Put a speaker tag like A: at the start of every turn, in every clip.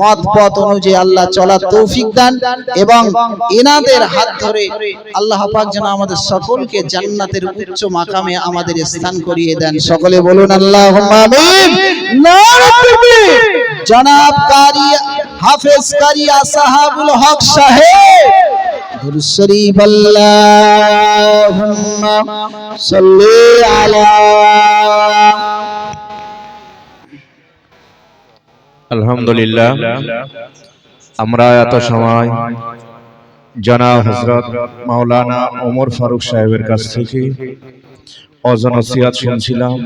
A: মত পথ অনুযায়ী আল্লাহ চলার তৌফিক দান এবং এনাদের হাত ধরে আল্লাহ পাক যেন আমাদের সকলকে জান্নাতের উচ্চ মাকামে আমাদের স্থান করিয়ে দেন। সকলে বলুন আল্লাহ। জনাব কারি, হাফেজ কারিয়া সাহাবুল হক সাহেব। শরীফ, আল্লাহুম্মা সাল্লি আলা
B: আলহামদুলিল্লাহ। আমরা এত সময় জানা হজরত মাওলানা ওমর ফারুক সাহেবের কাছ থেকে অজনসিয়াত শুনছিলাম।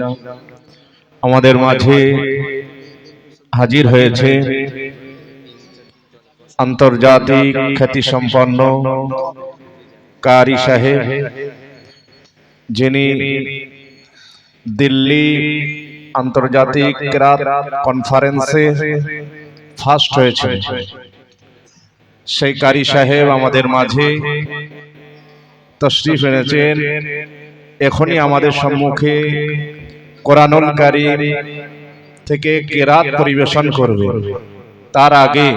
B: আমাদের মাঝে হাজির হয়েছে আন্তর্জাতিক খ্যাতিসম্পন্ন কারি সাহেব, যিনি দিল্লি আন্তর্জাতিক ক্রাত কনফারেন্সে ফার্স্ট হয়েছে। সেই কারি সাহেব আমাদের মাঝে তশরিফ এনেছেন। এখনই আমাদের সম্মুখে কোরআনুল কারিম থেকে কেরাত পরিবেশন করবে। তার আগে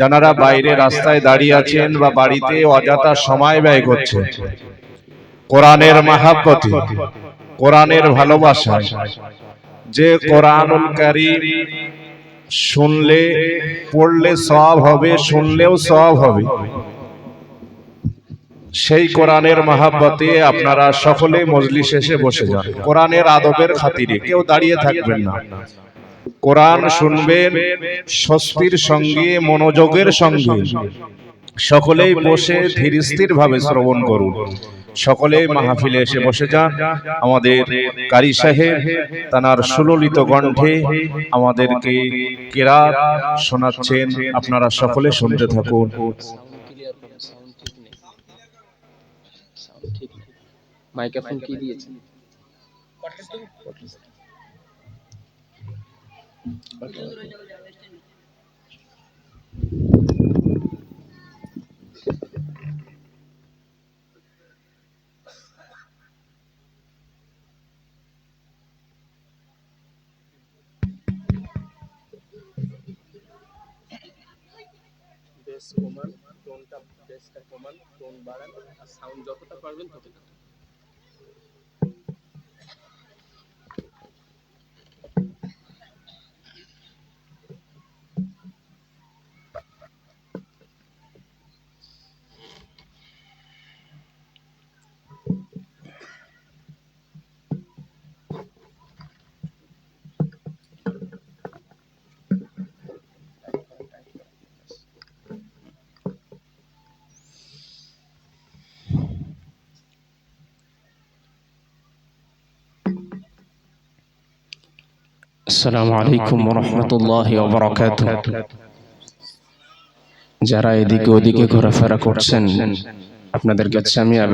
B: যারা বাইরে রাস্তায় দাঁড়িয়ে আছেন বা বাড়িতে অযথা সময় ব্যয় করছে কোরআনের মাহাব্বতে, কোরআনের ভালোবাসা যে কোরআনুল কারীম শুনলে পড়লে সব হবে শুনলেও সব হবে। সেই কোরআনের মাহাব্বতে আপনারা সকলে মজলিস এসে বসে যান। কোরআনের আদবের খাতিরে কেউ দাঁড়িয়ে থাকবেন না। কোরআন শুনবেন স্বস্তির সঙ্গে মনোযোগের সঙ্গে। সকলেই বসে ধীরস্থির ভাবে শ্রবণ করুন। সকলে মাহফিলে এসে বসে যান। আমাদের কারি সাহেব তানার সুললিত কণ্ঠে আমাদেরকে কেরাত শোনাচ্ছেন। আপনারা সকলে শুনতে থাকুন।
C: মাইক্রোফোন কি দিয়েছে? বেস কমান টোনটা বেসটা কমান টোন বাড়ান আর সাউন্ড যতটা পারবেন ততটা।
D: আসসালামু আলাইকুম রহমতুল্লাহ যারা এদিকে ওদিকে ঘোরাফেরা করছেন আপনাদের কাছে আমি